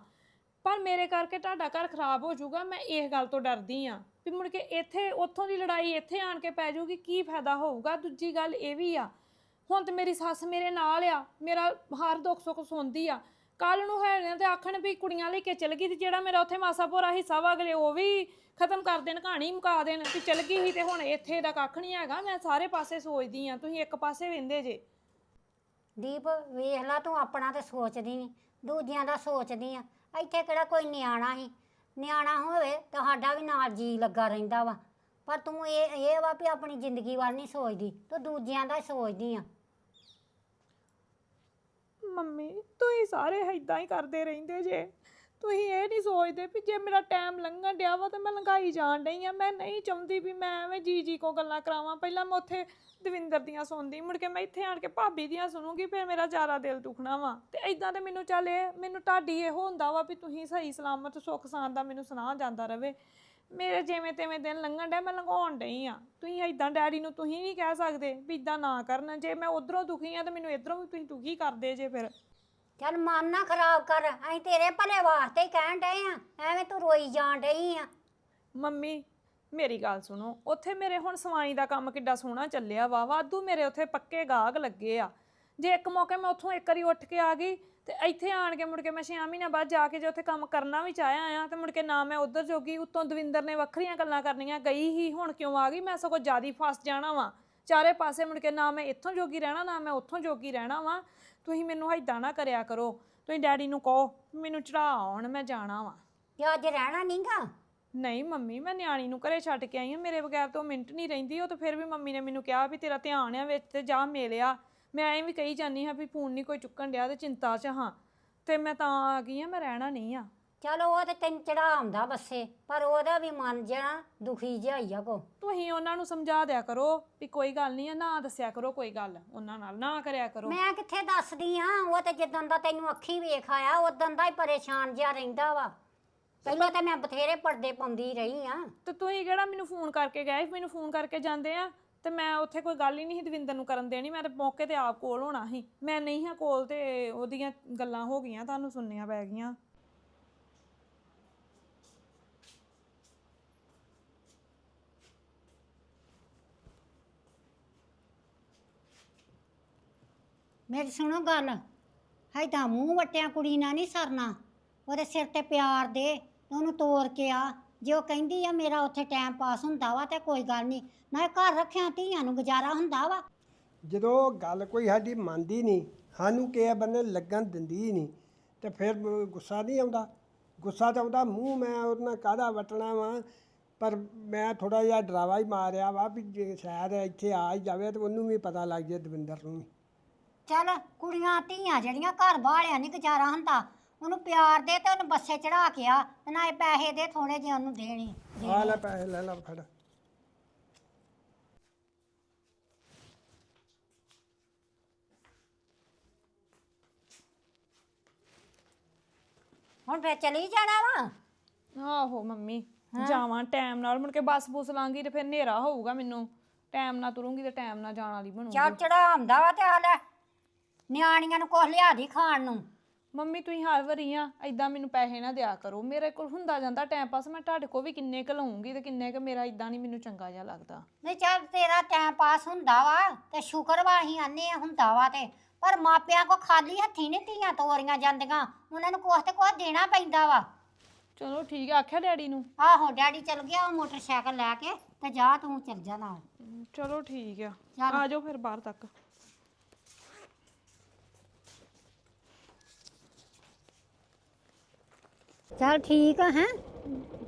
ਪਰ ਮੇਰੇ ਕਰਕੇ ਤੁਹਾਡਾ ਘਰ ਖਰਾਬ ਹੋ ਜਾਊਗਾ, ਮੈਂ ਇਸ ਗੱਲ ਤੋਂ ਡਰਦੀ ਆ ਵੀ ਮੁੜ ਕੇ ਇੱਥੇ, ਉੱਥੋਂ ਦੀ ਲੜਾਈ ਇੱਥੇ ਆਣ ਕੇ ਪੈ ਜਾਊਗੀ, ਕੀ ਫਾਇਦਾ ਹੋਊਗਾ? ਦੂਜੀ ਗੱਲ ਇਹ ਵੀ ਆ, ਹੁਣ ਤੇ ਮੇਰੀ ਸੱਸ ਮੇਰੇ ਨਾਲ ਆ, ਮੇਰਾ ਹਰ ਦੁੱਖ ਸੁੱਖ ਸੁਣਦੀ ਆ। ਕੱਲ ਨੂੰ ਹੈ ਤੇ ਆਖਣ ਵੀ ਕੁੜੀਆਂ ਲੈ ਕੇ ਚਲ ਗਈ ਤੇ ਜਿਹੜਾ ਮੇਰਾ ਉੱਥੇ ਮਾਸਾ ਹਿੱਸਾ ਵਾ, ਅਗਲੇ ਉਹ ਵੀ ਖਤਮ ਕਰ ਦੇਣ, ਕਹਾਣੀ ਮੁਕਾ ਦੇਣ ਵੀ ਚਲ ਗਈ ਸੀ ਤੇ ਹੁਣ ਇੱਥੇ ਦਾ ਕੱਖ ਨਹੀਂ ਹੈਗਾ, ਮੈਂ ਸਾਰੇ ਪਾਸੇ ਸੋਚਦੀ ਆ, ਤੁਸੀਂ ਇੱਕ ਪਾਸੇ ਵੇਂਦੇ ਜੇ। ਦੀਪ, ਵੇਖ ਲਾ ਤੂੰ ਆਪਣਾ ਤੇ ਸੋਚਦੀ ਨਹੀਂ ਦੂਜਿਆਂ ਦਾ ਸੋਚਦੀ ਆ, ਇੱਥੇ ਕਿਹੜਾ ਕੋਈ ਨਿਆਣਾ ਸੀ? ਨਿਆਣਾ ਹੋਵੇ ਤਾਂ ਸਾਡਾ ਵੀ ਨਾਲ ਜੀ ਲੱਗਾ ਰਹਿੰਦਾ ਵਾ। ਪਰ ਤੂੰ ਇਹ ਇਹ ਵਾ ਵੀ ਆਪਣੀ ਜ਼ਿੰਦਗੀ ਵੱਲ ਨਹੀਂ ਸੋਚਦੀ, ਤੂੰ ਦੂਜਿਆਂ ਦਾ ਹੀ ਸੋਚਦੀ ਆ। ਮੰਮੀ, ਤੁਸੀਂ ਸਾਰੇ ਇਦਾਂ ਹੀ ਕਰਦੇ ਰਹਿੰਦੇ ਜੇ। ਤੁਸੀਂ ਇਹ ਨਹੀਂ ਸੋਚਦੇ ਵੀ ਜੇ ਮੇਰਾ ਟਾਈਮ ਲੰਘਣ ਡਿਆ ਵਾ ਤੇ ਮੈਂ ਲੰਘਾਈ ਜਾਣ ਡਈ ਆ। ਮੈਂ ਨਹੀਂ ਚਾਹੁੰਦੀ ਵੀ ਮੈਂ ਐਵੇਂ ਜੀ ਜੀ ਕੋ ਗੱਲਾਂ ਕਰਾਵਾਂ। ਪਹਿਲਾਂ ਮੈਂ ਉੱਥੇ ਦਵਿੰਦਰ ਦੀਆਂ ਸੁਣਦੀ, ਮੁੜ ਕੇ ਮੈਂ ਇੱਥੇ ਆਣ ਕੇ ਭਾਬੀ ਦੀਆਂ ਸੁਣੂਗੀ, ਫਿਰ ਮੇਰਾ ਜ਼ਿਆਦਾ ਦਿਲ ਦੁਖਣਾ ਵਾ। ਤੇ ਇਦਾਂ ਤੇ ਮੈਨੂੰ ਚੱਲ ਇਹ, ਮੈਨੂੰ ਤੁਹਾਡੀ ਇਹੋ ਹੁੰਦਾ ਵਾ ਵੀ ਤੁਸੀਂ ਸਹੀ ਸਲਾਮਤ, ਸੁੱਖ ਸਾਂਦ ਦਾ ਮੈਨੂੰ ਸੁਣਾ ਜਾਂਦਾ ਰਵੇ। ਮੇਰੇ ਜਿਵੇਂ ਤਿਵੇਂ ਦਿਨ ਲੰਘਣ ਡਿਆ ਮੈਂ ਲੰਘਾਉਣ ਡਈ ਆ। ਤੁਸੀਂ ਇਦਾਂ ਡੈਡੀ ਨੂੰ ਤੁਸੀਂ ਨਹੀਂ ਕਹਿ ਸਕਦੇ ਵੀ ਇਦਾਂ ਨਾ ਕਰਨ। ਜੇ ਮੈਂ ਉਧਰੋਂ ਦੁਖੀ ਆ ਤੇ ਮੈਨੂੰ ਇਧਰੋਂ ਵੀ ਤੁਸੀਂ ਦੁਖੀ ਕਰਦੇ ਜੇ ਫਿਰ। ਚੱਲ ਮਨ ਨਾ ਖਰਾਬ ਕਰ, ਅਸੀਂ ਤੇਰੇ ਭਲੇ ਵਾਸਤੇ ਹੀ ਕਹਿਣ ਡਏ ਆ, ਐਵੇਂ ਤੂੰ ਰੋਈ ਜਾਣ ਡਈ ਆ। ਮੰਮੀ, ਮੇਰੀ ਗੱਲ ਸੁਣੋ, ਉੱਥੇ ਮੇਰੇ ਹੁਣ ਸਵਾਈ ਦਾ ਕੰਮ ਕਿੱਡਾ ਸੋਹਣਾ ਚੱਲਿਆ ਵਾ, ਵਾਧੂ ਮੇਰੇ ਉੱਥੇ ਪੱਕੇ ਗਾਹਕ ਲੱਗੇ ਆ। ਜੇ ਇੱਕ ਮੌਕੇ ਮੈਂ ਉੱਥੋਂ ਇੱਕ ਵਾਰੀ ਉੱਠ ਕੇ ਆ ਗਈ, ਤੇ ਇੱਥੇ ਆਣ ਕੇ ਮੁੜ ਕੇ ਮੈਂ 6 ਮਹੀਨਿਆਂ ਬਾਅਦ ਜਾ ਕੇ ਜੇ ਉੱਥੇ ਕੰਮ ਕਰਨਾ ਵੀ ਚਾਹਿਆ ਆ, ਤੇ ਮੁੜ ਕੇ ਨਾ ਮੈਂ ਉੱਧਰ ਜੋਗੀ, ਉੱਤੋਂ ਦਵਿੰਦਰ ਨੇ ਵੱਖਰੀਆਂ ਗੱਲਾਂ ਕਰਨੀਆਂ, ਗਈ ਹੀ, ਹੁਣ ਕਿਉਂ ਆ ਗਈ? ਮੈਂ ਸਗੋਂ ਜ਼ਿਆਦਾ ਫਸ ਜਾਣਾ ਵਾ। ਚਾਰੇ ਪਾਸੇ ਮੁੜ ਕੇ ਨਾ ਮੈਂ ਇੱਥੋਂ ਜੋਗੀ ਰਹਿਣਾ, ਨਾ ਮੈਂ ਉੱਥੋਂ ਜੋਗੀ ਰਹਿਣਾ ਵਾ। ਤੁਸੀਂ ਮੈਨੂੰ ਏਦਾਂ ਨਾ ਕਰਿਆ ਕਰੋ। ਤੁਸੀਂ ਡੈਡੀ ਨੂੰ ਕਹੋ ਮੈਨੂੰ ਚੜਾ ਆਉਣ ਮੈਂ ਜਾਣਾ ਵਾ। ਤੇ ਅੱਜ ਰਹਿਣਾ ਨਹੀਂਗਾ ਨਹੀਂ ਮੰਮੀ ਮੈਂ ਨਿਆਣੀ ਨੂੰ ਘਰੇ ਛੱਡ ਕੇ ਆਈ ਹਾਂ ਮੇਰੇ ਬਗੈਰ ਤੋਂ ਮਿੰਟ ਨਹੀਂ ਰਹਿੰਦੀ। ਉਹ ਤਾਂ ਫਿਰ ਵੀ ਮੰਮੀ ਨੇ ਮੈਨੂੰ ਕਿਹਾ ਵੀ ਤੇਰਾ ਧਿਆਨ ਆ ਵਿੱਚ ਤੇ ਜਾ ਮਿਲਿਆ। ਮੈਂ ਐਂ ਵੀ ਕਹੀ ਜਾਂਦੀ ਹਾਂ ਵੀ ਫੋਨ ਨਹੀਂ ਕੋਈ ਚੁੱਕਣ ਡਿਆ ਤੇ ਚਿੰਤਾ 'ਚ ਹਾਂ। ਤੇ ਮੈਂ ਤਾਂ ਆ ਗਈ ਹਾਂ ਮੈਂ ਰਹਿਣਾ ਨਹੀਂ ਆ। ਚਲੋ ਉਹ ਤੇ ਤੈਨੂੰ ਚੜਾਉਂਦਾ ਬੱਸੇ ਪਰ ਉਹਦਾ ਵੀ ਮਨ ਜਿਹੜਾ ਦੁਖੀ ਜਿਹਾ ਹੀ ਆ ਕੋ ਤੁਸੀਂ ਉਹਨਾਂ ਨੂੰ ਸਮਝਾ ਦਿਆ ਕਰੋ ਵੀ ਕੋਈ ਗੱਲ ਨਹੀਂ ਆ ਨਾ ਦੱਸਿਆ ਕਰੋ ਕੋਈ ਗੱਲ ਉਹਨਾਂ ਨਾਲ ਨਾ ਕਰਿਆ ਕਰੋ। ਮੈਂ ਕਿੱਥੇ ਦੱਸਦੀ ਆ? ਉਹ ਤੇ ਜਿੱਦਾਂ ਦਾ ਤੈਨੂੰ ਅੱਖੀ ਵੇਖ ਆਇਆ ਉਦੋਂ ਦਾ ਹੀ ਪਰੇਸ਼ਾਨ ਜਿਹਾ ਰਹਿੰਦਾ ਵਾ। ਪਹਿਲਾਂ ਤਾਂ ਮੈਂ ਬਥੇਰੇ ਪਰਦੇ ਪਾਉਂਦੀ ਰਹੀ ਆ। ਤੇ ਤੁਸੀਂ ਕਿਹੜਾ ਮੈਨੂੰ ਫੋਨ ਕਰਕੇ ਗਏ? ਮੈਨੂੰ ਫੋਨ ਕਰਕੇ ਜਾਂਦੇ ਆ? ਤੇ ਮੈਂ ਉੱਥੇ ਕੋਈ ਗੱਲ ਹੀ ਨਹੀਂ ਸੀ ਦਵਿੰਦਰ ਨੂੰ ਕਰਨ ਦੇਣੀ ਮੈਂ ਤੇ ਮੌਕੇ ਤੇ ਆਪ ਕੋਲ ਹੋਣਾ ਸੀ। ਮੈਂ ਨਹੀਂ ਹਾਂ ਕੋਲ ਤੇ ਉਹਦੀਆਂ ਗੱਲਾਂ ਹੋ ਗਈਆਂ ਤੁਹਾਨੂੰ ਸੁਣਨੀਆਂ ਪੈ ਗਈਆਂ। ਮੇਰੀ ਸੁਣੋ ਗੱਲ। ਹੈਦਾ ਮੂੰਹ ਵਟਿਆ ਕੁੜੀ ਨਾਲ ਨਹੀਂ ਸਰਨਾ। ਉਹਦੇ ਸਿਰ ਤੇ ਪਿਆਰ ਦੇ ਤੇ ਉਹਨੂੰ ਤੋਰ ਕੇ ਆ। ਜੇ ਉਹ ਕਹਿੰਦੀ ਆ, ਮੇਰਾ ਉੱਥੇ ਟਾਈਮ ਪਾਸ ਹੁੰਦਾ ਵਾ ਤੇ ਕੋਈ ਗੱਲ ਨਹੀਂ। ਨਾ ਘਰ ਰੱਖਿਆ ਧੀਆਂ ਨੂੰ ਗੁਜ਼ਾਰਾ ਹੁੰਦਾ ਵਾ। ਜਦੋਂ ਗੱਲ ਕੋਈ ਸਾਡੀ ਮੰਨਦੀ ਨਹੀਂ, ਸਾਨੂੰ ਕਿਸੇ ਬੰਨੇ ਲੱਗਣ ਦਿੰਦੀ ਹੀ ਨਹੀਂ, ਤੇ ਫਿਰ ਗੁੱਸਾ ਨਹੀਂ ਆਉਂਦਾ। ਗੁੱਸਾ ਤਾਂ ਆਉਂਦਾ, ਮੂੰਹ ਮੈਂ ਉਹਨਾਂ ਕਾਹਦਾ ਵਟਣਾ ਵਾ? ਪਰ ਮੈਂ ਥੋੜਾ ਜਿਹਾ ਡਰਾਵਾ ਹੀ ਮਾਰਿਆ ਵਾ ਵੀ ਜੇ ਸ਼ਾਇਦ ਇੱਥੇ ਆ ਹੀ ਜਾਵੇ ਤੇ ਉਹਨੂੰ ਵੀ ਪਤਾ ਲੱਗ ਜਾਏ ਦਵਿੰਦਰ ਨੂੰ ਵੀ। ਚੱਲ ਕੁੜੀਆਂ ਧੀਆਂ ਜਿਹੜੀਆਂ ਘਰ ਬਾਲਿਆਂ ਨਹੀਂ ਗੁਜ਼ਾਰਾ ਹੁੰਦਾ ਉਹਨੂੰ ਪਿਆਰ ਦੇ ਤੇ ਉਹਨੂੰ ਬੱਸੇ ਚੜਾ ਕੇ ਆ ਤੇ ਨਾਲੇ ਪੈਸੇ ਦੇ ਥੋੜੇ ਜਿਹੇ ਉਹਨੂੰ ਦੇਣੇ ਆ ਲੈ ਪੈਸੇ ਲੈ ਲੈ ਫੜ। ਹੁਣ ਫੇਰ ਚਲੀ ਜਾਣਾ ਵਾ? ਆਹੋ ਮੰਮੀ ਜਾਵਾਂ ਟਾਈਮ ਨਾਲ ਮੁੜ ਕੇ ਬੱਸ ਬੁਸ ਲਾਂਗੀ ਤੇ ਫਿਰ ਹਨੇਰਾ ਹੋਊਗਾ ਮੈਨੂੰ। ਟਾਈਮ ਨਾਲ ਤੁਰੂੰਗੀ ਤੇ ਟਾਈਮ ਨਾਲ ਜਾਣ ਵਾਲੀ ਬਣੂਗੀ। ਚੜ ਚੜਾਉਂਦਾ ਵਾ ਤੇ ਆ ਲੈ। ਨਿਆਣੀਆਂ ਨੂੰ ਕੁਛ ਲਿਆ ਦੀ ਖਾਣ ਨੂੰ। ਮੰਮੀ ਤੁਸੀਂ ਹਰ ਵਾਰੀ ਆ ਐਦਾਂ ਮੈਨੂੰ ਪੈਸੇ ਨਾ ਦਿਆ ਕਰੋ। ਮੇਰੇ ਕੋਲ ਹੁੰਦਾ ਜਾਂਦਾ ਟਾਈਮ ਪਾਸ ਮੈਂ ਤੁਹਾਡੇ ਕੋਲ ਵੀ ਕਿੰਨੇ ਕੁ ਲਵਾਂਗੀ ਤੇ ਕਿੰਨੇ ਕੁ ਮੇਰਾ ਇਦਾਂ ਨਹੀਂ ਮੈਨੂੰ ਚੰਗਾ ਜਿਹਾ ਲੱਗਦਾ। ਨਹੀਂ ਚੱਲ ਤੇਰਾ ਟਾਈਮ ਪਾਸ ਹੁੰਦਾ ਵਾ ਤੇ ਸ਼ੁਕਰ ਵਾ ਅਸੀਂ ਆਨੇ ਆ ਹੁੰਦਾ ਵਾ ਤੇ। ਪਰ ਮਾਪਿਆਂ ਕੋ ਖਾਲੀ ਹੱਥੀ ਨਹੀਂ ਧੀਆਂ ਤੋਰੀਆਂ ਜਾਂਦੀਆਂ ਉਹਨਾਂ ਨੂੰ ਕੁਛ ਤੇ ਕੁਛ ਦੇਣਾ ਪੈਂਦਾ ਵਾ। ਚਲੋ ਠੀਕ ਆ ਆਖਿਆ ਡੈਡੀ ਨੂੰ? ਆਹੋ ਡੈਡੀ ਚਲ ਗਿਆ ਉਹ ਮੋਟਰਸਾਈਕਲ ਲੈ ਕੇ ਤੇ ਜਾ ਤੂੰ ਚੱਲ ਜਾ ਨਾਲ। ਚਲੋ ਠੀਕ ਆ। ਚੱਲ। ਆ ਜਾਓ ਫਿਰ ਬਾਹਰ ਤੱਕ। ਚੱਲ ਠੀਕ ਆ ਹੈ?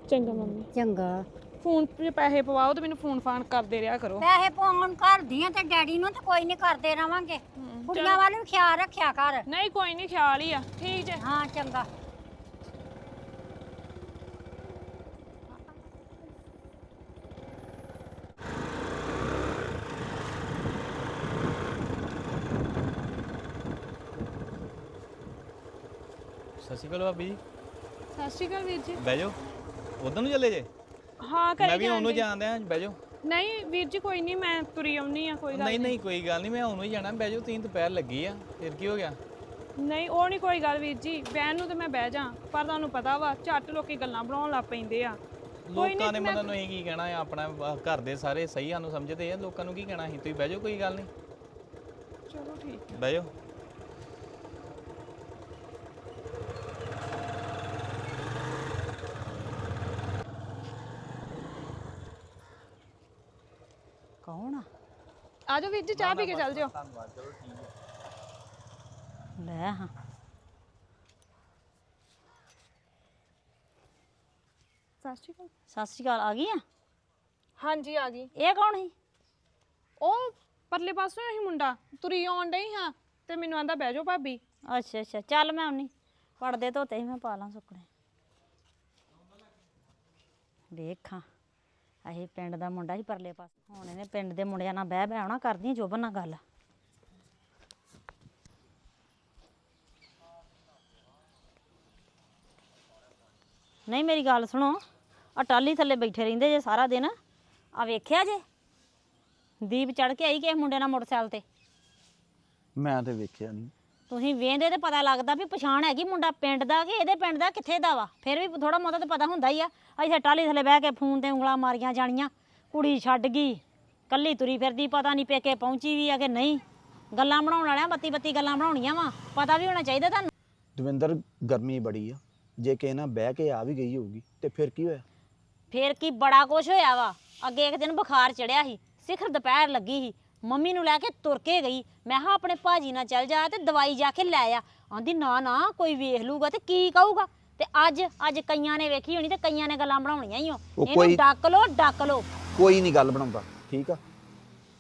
ਚੰਗਾ ਮੰਮੀ। ਚੰਗਾ। ਫੋਨ 'ਤੇ ਪੈਸੇ ਪਵਾਓ ਤੇ ਮੈਨੂੰ ਫੋਨ ਫਾਨ ਕਰਦੇ ਰਿਹਾ ਕਰੋ। ਪੈਸੇ ਪਾਉਣ ਕਰਦੀ ਆ ਤੇ ਡੈਡੀ ਨੂੰ ਤੇ ਕੋਈ ਨਹੀਂ ਕਰਦੇ ਰਵਾਂਗੇ। ਕੁੜੀਆਂ ਵੱਲ ਵੀ ਖਿਆਲ ਰੱਖਿਆ ਕਰ। ਨਹੀਂ ਕੋਈ ਨਹੀਂ ਖਿਆਲ ਹੀ ਆ। ਠੀਕ ਜੇ। ਹਾਂ ਚੰਗਾ। ਸਤਿ ਸ਼੍ਰੀ ਅਕਾਲ ਭਾਬੀ। ਜੀ ਸਤਿ ਸ਼੍ਰੀ ਅਕਾਲ ਵੀਰ ਜੀ। ਬਹਿ ਜਾਓ। ਉਧਰ ਨੂੰ ਚੱਲੇ ਜੇ? ਹਾਂ ਮੈਂ ਕਰੀ ਵੀ ਉਹਨੂੰ ਜਾਣਦੇ ਆ ਬਹਿ ਜਾਓ। ਨਹੀਂ ਵੀਰ ਜੀ ਕੋਈ ਨਹੀਂ ਮੈਂ ਤੁਰੀ ਆਉਣੀ ਆ ਕੋਈ ਗੱਲ ਨਹੀਂ ਨਹੀਂ। ਕੋਈ ਗੱਲ ਨਹੀਂ ਮੈਂ ਉਹਨੂੰ ਹੀ ਜਾਣਾ ਬਹਿ ਜਾਓ तीन ਦੁਪਹਿਰ ਲੱਗੀ ਆ ਫਿਰ ਕੀ ਹੋ ਗਿਆ? ਨਹੀਂ ਉਹ ਨਹੀਂ ਕੋਈ ਗੱਲ ਵੀਰ ਜੀ ਬਹਿਣ ਨੂੰ ਤੇ ਮੈਂ ਬਹਿ ਜਾ ਪਰ ਤੁਹਾਨੂੰ ਪਤਾ ਵਾ ਝੱਟ ਲੋਕੀ ਗੱਲਾਂ ਬਣਾਉਣ ਲੱਗ ਪੈਂਦੇ ਆ। ਲੋਕਾਂ ਨਹੀਂ ਨੇ ਮਤਲਬ ਨੂੰ ਇਹ ਕੀ ਕਹਿਣਾ ਆ ਆਪਣਾ ਘਰ ਦੇ ਸਾਰੇ ਸਹੀ ਸਾਨੂੰ ਸਮਝਦੇ ਆ ਲੋਕਾਂ ਨੂੰ ਕੀ ਕਹਿਣਾ ਸੀ ਤੁਸੀਂ ਬਹਿ ਜਾਓ ਕੋਈ ਗੱਲ ਨਹੀਂ। ਚਲੋ ਠੀਕ ਬਹਿ ਜਾਓ ਕੌਣ ਆ ਆ ਜਾਓ ਵੀਰ ਜੀ ਚਾਹ ਪੀ ਕੇ ਚੱਲ ਜਿਓ। ਲੈ ਹਾਂ। ਸਤਿ ਸ਼੍ਰੀ ਅਕਾਲ। ਸਤਿ ਸ਼੍ਰੀ ਅਕਾਲ ਆ ਗਈ ਆ? ਹਾਂਜੀ ਆ ਗਈ। ਇਹ ਕੌਣ ਸੀ? ਉਹ ਪਰਲੇ ਪਾਸੋਂ ਹੀ ਮੁੰਡਾ ਤੁਰੀ ਆਉਣ ਡਈ ਹਾਂ ਤੇ ਮੈਨੂੰ ਆਂਦਾ ਬਹਿ ਜਾਓ ਭਾਬੀ। ਅੱਛਾ ਅੱਛਾ ਚੱਲ ਮੈਂ ਆਉਣੀ। ਪੜਦੇ ਧੋਤੇ ਸੀ ਮੈਂ ਪਾ ਲਾਂ ਸੁੱਕਣੇ। ਵੇਖਾਂ ਇਹ ਪਿੰਡ ਦਾ ਮੁੰਡਾ ਸੀ ਪਰਲੇ ਪਾਸ। ਹੁਣ ਇਹਨੇ ਪਿੰਡ ਦੇ ਮੁੰਡਿਆਂ ਨਾਲ ਬਹਿ ਬਹਿ ਆਉਣਾ ਕਰਦੀ ਜੋਬਨ ਨਾਲ ਗੱਲ। ਨਹੀਂ ਮੇਰੀ ਗੱਲ ਸੁਣੋ ਆ ਟਾਲੀ ਥੱਲੇ ਬੈਠੇ ਰਹਿੰਦੇ ਜੇ ਸਾਰਾ ਦਿਨ। ਆ ਵੇਖਿਆ ਜੇ? ਦੀਪ ਚੜ ਕੇ ਆਈ ਕਿਸੇ ਮੁੰਡੇ ਨਾਲ ਮੋਟਰਸਾਈਕਲ ਤੇ। ਮੈਂ ਤੇ ਵੇਖਿਆ ਨਹੀਂ ਤੁਸੀਂ ਵੇਂਦੇ ਤੇ ਪਤਾ ਲੱਗਦਾ ਵੀ ਪਛਾਣ ਹੈਗੀ ਮੁੰਡਾ ਪਿੰਡ ਦਾ ਕਿ ਇਹਦੇ ਪਿੰਡ ਦਾ ਕਿੱਥੇ ਦਾ ਵਾ? ਫਿਰ ਵੀ ਥੋੜਾ ਮੋਤਾ ਤਾਂ ਪਤਾ ਹੁੰਦਾ ਹੀ ਆ। ਇੱਥੇ ਟਾਲੀ ਥੱਲੇ ਬਹਿ ਕੇ ਫੋਨ ਤੇ ਉਂਗਲਾਂ ਮਾਰੀਆਂ ਜਾਣੀਆਂ। ਕੁੜੀ ਛੱਡ ਗਈ ਕੱਲੀ ਤੁਰੀ ਫਿਰਦੀ ਪਤਾ ਨਹੀਂ ਪੇਕੇ ਪਹੁੰਚੀ ਵੀ ਆ ਕਿ ਨਹੀਂ। ਗੱਲਾਂ ਬਣਾਉਣ ਵਾਲਿਆਂ ਬੱਤੀ ਬੱਤੀ ਗੱਲਾਂ ਬਣਾਉਣੀਆਂ ਵਾ। ਪਤਾ ਵੀ ਹੋਣਾ ਚਾਹੀਦਾ ਤੁਹਾਨੂੰ। ਦਵਿੰਦਰ ਗਰਮੀ ਬੜੀ ਆ। ਜੇ ਕਿਸੇ ਨਾਲ ਬਹਿ ਕੇ ਆ ਵੀ ਗਈ ਹੋਊਗੀ ਤੇ ਫਿਰ ਕੀ ਹੋਇਆ? ਫੇਰ ਕੀ ਬੜਾ ਕੁਛ ਹੋਇਆ ਵਾ। ਅੱਗੇ ਇੱਕ ਦਿਨ ਬੁਖਾਰ ਚੜਿਆ ਸੀ ਸਿਖਰ ਦੁਪਹਿਰ ਲੱਗੀ ਸੀ। ਮੰਮੀ ਨੂੰ ਲੈ ਕੇ ਤੁਰ ਕੇ ਗਈ। ਮੈਂ ਹਾਂ ਆਪਣੇ ਭਾਜੀ ਨਾਲ ਚੱਲ ਜਾ ਤੇ ਦਵਾਈ ਜਾ ਕੇ ਲੈ ਆ। ਆਂਦੀ ਨਾ ਨਾ ਕੋਈ ਵੇਖ ਲੂਗਾ ਤੇ ਕੀ ਕਹੂਗਾ? ਤੇ ਅੱਜ ਅੱਜ ਕਈਆਂ ਨੇ ਵੇਖੀ ਹੋਣੀ ਤੇ ਕਈਆਂ ਨੇ ਗੱਲਾਂ ਬਣਾਉਣੀਆਂ ਹੀ ਉਹ ਇਹਨੂੰ ਕੋਈ- ਡੱਕ ਲੋ ਡੱਕ ਲੋ ਕੋਈ ਨਹੀਂ ਗੱਲ ਬਣਾਉਂਦਾ ਠੀਕ ਆ?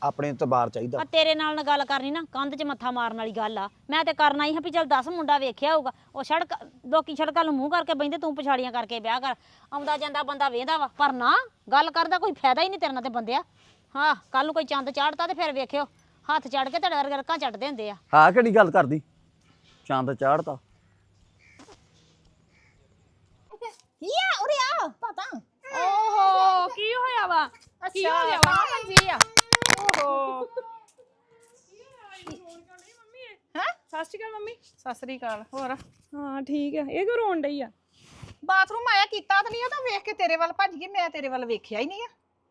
ਆਪਣੇ ਤਬਾਰ ਚਾਹੀਦਾ। ਆ ਤੇਰੇ ਨਾਲ ਨਾ ਗੱਲ ਕਰਨੀ ਨਾ ਕੰਧ 'ਚ ਮੱਥਾ ਮਾਰਨ ਵਾਲੀ ਗੱਲ ਆ। ਮੈਂ ਤੇ ਕਰਨਾ ਹੀ ਹਾਂ ਵੀ ਚੱਲ 10 ਮੁੰਡਾ ਵੇਖਿਆ ਹੋਊਗਾ। ਉਹ ਸੜਕ ਲੋਕੀ ਸੜਕਾਂ ਨੂੰ ਮੂੰਹ ਕਰਕੇ ਬੈਂਦੇ ਤੂੰ ਪਛਾੜੀਆਂ ਕਰਕੇ ਵਿਆਹ ਕਰ। ਆਉਂਦਾ ਜਾਂਦਾ ਬੰਦਾ ਵੇਂਦਾ ਵਾ ਪਰ ਨਾ ਗੱਲ ਕਰਦਾ ਕੋਈ ਫਾਇਦਾ ਹੀ ਨਹੀਂ ਤੇਰੇ ਨਾਲ ਤੇ ਬੰਦਿਆ। ਹਾਂ ਕੱਲ ਨੂੰ ਕੋਈ ਚੰਦ ਚਾੜਤਾ ਤੇ ਫਿਰ ਵੇਖਿਓ। ਹੱਥ ਚੜ ਕੇ ਤੇ ਡਰ ਗਰਕਾਂ ਚੱਟਦੇ ਹੁੰਦੇ ਆ। ਹਾਂ ਕਿਹੜੀ ਗੱਲ ਕਰਦੀ? ਚੰਦ ਚਾੜਤਾ ਓਹੋ ਕੀ ਹੋਇਆ ਵਾ? ਕੀ ਹੋ ਗਿਆ ਵਾ? ਜੀ ਆ। ਓਹੋ। ਹੈ? ਸਤਿ ਸ਼੍ਰੀ ਅਕਾਲ ਮੰਮੀ। ਸਤਿ ਸ੍ਰੀ ਅਕਾਲ ਹੋਰ? ਹਾਂ ਠੀਕ ਆ। ਇਹ ਕਿਉਂ ਰੋਣ ਡਈ ਆ? ਬਾਥਰੂਮ ਆਇਆ ਕੀਤਾ ਤਾਂ ਨਹੀਂ ਆ ਤਾਂ ਵੇਖ ਕੇ ਤੇਰੇ ਵੱਲ ਭੱਜ ਗਈ ਮੈਂ ਤੇਰੇ ਵੱਲ ਵੇਖਿਆ ਹੀ ਨਹੀਂ ਆ।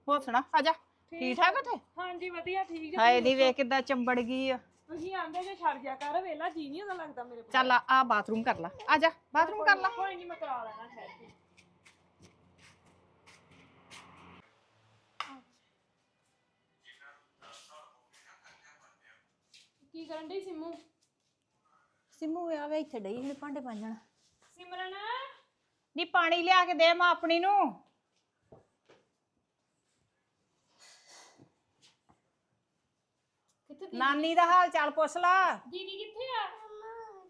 ਹੋਰ ਸੁਣਾ ਆ ਜਾ। ਠੀਕ ਠਾਕ ਆ ਤੇ ਹਾਂਜੀ ਵਧੀਆ ਠੀਕ ਹਾਏ ਦੀ ਵੇਖ ਕਿੱਦਾਂ ਚੰਬੜ ਗਈ ਆ। ਤੁਸੀਂ ਆਂਦੇ ਜੇ ਛੱਡ ਜਾ ਕਰ ਵੇਲਾ ਜੀ ਨਹੀਂ ਉਹਦਾ ਲੱਗਦਾ ਮੇਰੇ ਕੋਲ। ਚੱਲ ਆ ਆ ਬਾਥਰੂਮ ਕਰ ਲਾ। ਆ ਜਾ ਬਾਥਰੂਮ ਕਰ ਲਾ। ਕੋਈ ਨਹੀਂ ਮੈਂ ਕਰਾ ਲੈਣਾ ਠਹਿਰ ਕੇ ਕੀ ਕਰਨ ਡਈ ਸਿੰਮੂ? ਸਿਮੂ ਆਵੇ ਇੱਥੇ ਡਈ ਹੁਣ ਭਾਂਡੇ ਪਾਂਜਣ ਸਿਮਰਨ? ਨੀ ਪਾਣੀ ਲਿਆ ਕੇ ਦੇ ਮਾਂ ਆਪਣੀ ਨੂੰ। ਕਿੱਥੇ ਨਾਨੀ ਦਾ ਹਾਲ ਚਾਲ ਪੁੱਛ ਲਾ। ਦੀਦੀ ਕਿੱਥੇ ਆ?